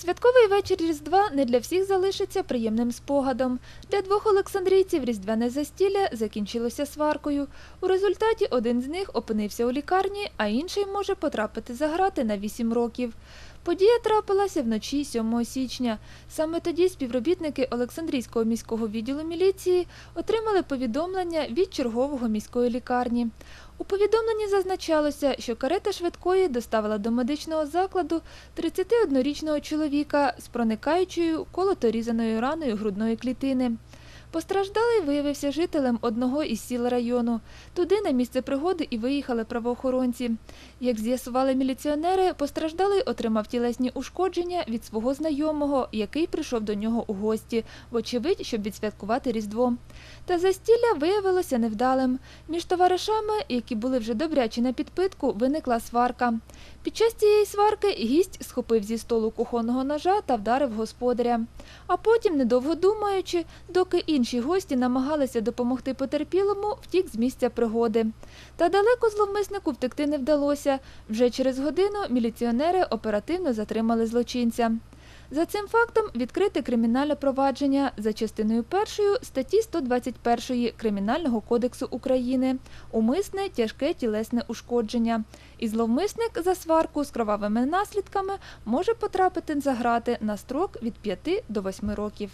Святковий вечір Різдва не для всіх залишиться приємним спогадом. Для двох олександрійців різдвяне застілля закінчилося сваркою. У результаті один з них опинився у лікарні, а інший може потрапити за грати на 8 років. Подія трапилася вночі 7 січня. Саме тоді співробітники Олександрійського міського відділу міліції отримали повідомлення від чергового міської лікарні. У повідомленні зазначалося, що карета швидкої доставила до медичного закладу 31-річного чоловіка з проникаючою колоторізаною раною грудної клітини. Постраждалий виявився жителем одного із сіл району. Туди на місце пригоди і виїхали правоохоронці. Як з'ясували міліціонери, постраждалий отримав тілесні ушкодження від свого знайомого, який прийшов до нього у гості, вочевидь, щоб відсвяткувати Різдво. Та застілля виявилося невдалим. Між товаришами, які були вже добрячі на підпитку, виникла сварка. Під час цієї сварки гість схопив зі столу кухонного ножа та вдарив господаря. А потім, недовго думаючи, доки інші гості намагалися допомогти потерпілому, втік з місця пригоди. Та далеко зловмиснику втекти не вдалося. Вже через годину міліціонери оперативно затримали злочинця. За цим фактом відкрите кримінальне провадження за частиною першою статті 121 Кримінального кодексу України умисне тяжке тілесне ушкодження. І зловмисник за сварку з кровавими наслідками може потрапити за грати на строк від 5 до 8 років.